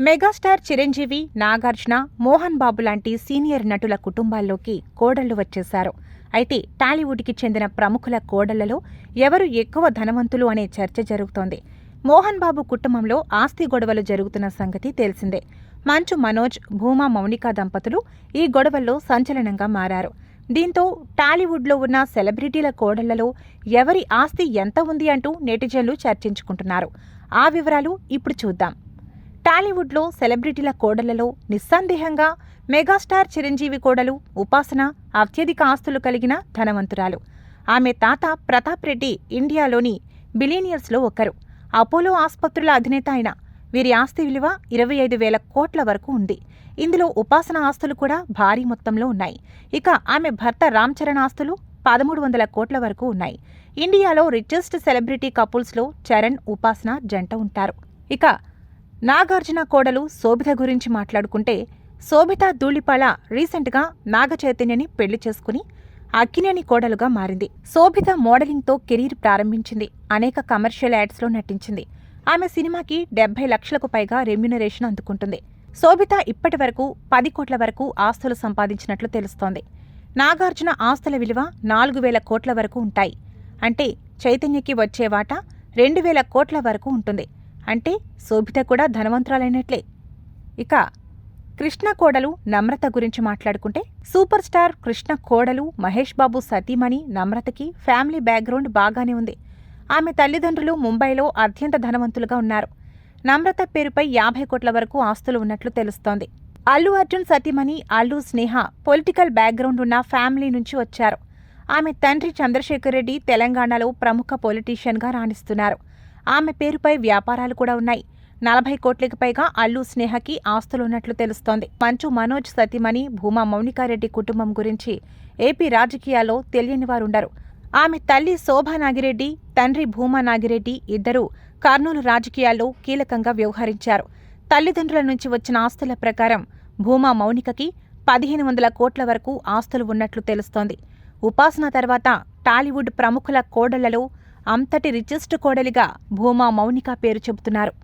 Megastar Chiranjeevi Nagarjuna Mohan Babu లాంటి senior నటుల కుటుంబాల్లోకి కోడళ్ళు వచ్చేశారు. అయితే టాలీవుడ్కి చెందిన ప్రముఖుల కోడళ్ళలో ఎవరు ఎక్కువ ధనవంతులు అనే చర్చ జరుగుతోంది. మోహన్ బాబు కుటుంబంలో ఆస్తి గొడవలు జరుగుతున్న సంగతి తెలిసిందే. మంచు మనోజ్ భూమా మౌనిక దంపతులు ఈ గొడవల్లో సంచలనంగా మారారు. దీంతో టాలీవుడ్లో ఉన్న సెలబ్రిటీల కోడళ్ళలో ఎవరి ఆస్తి ఎంత ఉంది అంటూ నెటిజన్లు చర్చించుకుంటున్నారు. ఆ వివరాలు ఇప్పుడు చూద్దాం. టాలీవుడ్లో సెలబ్రిటీల కోడలలో నిస్సందేహంగా మెగాస్టార్ చిరంజీవి కోడలు ఉపాసన అత్యధిక ఆస్తులు కలిగిన ధనవంతురాలు. ఆమె తాత ప్రతాప్ రెడ్డి ఇండియాలోని బిలీనియర్స్లో ఒకరు. అపోలో ఆసుపత్రుల అధినేత అయిన వీరి ఆస్తి విలువ ఇరవై ఐదు వేల కోట్ల వరకు ఉంది. ఇందులో ఉపాసన ఆస్తులు కూడా భారీ మొత్తంలో ఉన్నాయి. ఇక ఆమె భర్త రామ్ చరణ్ ఆస్తులు పదమూడు వందల కోట్ల వరకు ఉన్నాయి. ఇండియాలో రిచెస్ట్ సెలబ్రిటీ కపుల్స్లో చరణ్ ఉపాసన జంట ఉంటారు. ఇక నాగార్జున కోడలు శోభిత గురించి మాట్లాడుకుంటే శోభిత ధూళిపాళ రీసెంట్గా నాగ చైతన్యని పెళ్ళి చేసుకుని అక్కినేని కోడలుగా మారింది. శోభిత మోడలింగ్తో కెరీర్ ప్రారంభించింది. అనేక కమర్షియల్ యాడ్స్లో నటించింది. ఆమె సినిమాకి డెబ్బై లక్షలకు పైగా రెమ్యునరేషన్ అందుకుంటుంది. శోభిత ఇప్పటి వరకు పది కోట్ల వరకు ఆస్తులు సంపాదించినట్లు తెలుస్తోంది. నాగార్జున ఆస్తుల విలువ నాలుగు వేల కోట్ల వరకు ఉంటాయి. అంటే చైతన్యకి వచ్చే వాటా రెండు వేల కోట్ల వరకు ఉంటుంది. అంటే శోభిత కూడా ధనవంతురాలైనట్లే. ఇక కృష్ణ కోడలు నమ్రత గురించి మాట్లాడుకుంటే సూపర్ స్టార్ కృష్ణ కోడలు మహేష్ బాబు సతీమణి నమ్రతకి ఫ్యామిలీ బ్యాక్గ్రౌండ్ బాగానే ఉంది. ఆమె తల్లిదండ్రులు ముంబైలో అత్యంత ధనవంతులుగా ఉన్నారు. నమ్రత పేరుపై యాభై కోట్ల వరకు ఆస్తులు ఉన్నట్లు తెలుస్తోంది. అల్లు అర్జున్ సతీమణి అల్లు స్నేహ పొలిటికల్ బ్యాక్గ్రౌండ్ ఉన్న ఫ్యామిలీ నుంచి వచ్చారు. ఆమె తండ్రి చంద్రశేఖర్ రెడ్డి తెలంగాణలో ప్రముఖ పొలిటీషియన్గా రాణిస్తున్నారు. ఆమె పేరుపై వ్యాపారాలు కూడా ఉన్నాయి. నలభై కోట్లకి పైగా అల్లు స్నేహకి ఆస్తులున్నట్లు తెలుస్తోంది. మంచు మనోజ్ సతీమణి భూమా మౌనికారెడ్డి కుటుంబం గురించి ఏపీ రాజకీయాల్లో తెలియని వారుండరు. ఆమె తల్లి శోభా నాగిరెడ్డి తండ్రి భూమా నాగిరెడ్డి ఇద్దరూ కర్నూలు రాజకీయాల్లో కీలకంగా వ్యవహరించారు. తల్లిదండ్రుల నుంచి వచ్చిన ఆస్తుల ప్రకారం భూమా మౌనికకి పదిహేను వందల కోట్ల వరకు ఆస్తులు ఉన్నట్లు తెలుస్తోంది. ఉపాసన తర్వాత టాలీవుడ్ ప్రముఖుల కోడళ్ళలో అంతటి రిచెస్ట్ కోడలిగా భూమా మౌనిక పేరు చెబుతున్నారు.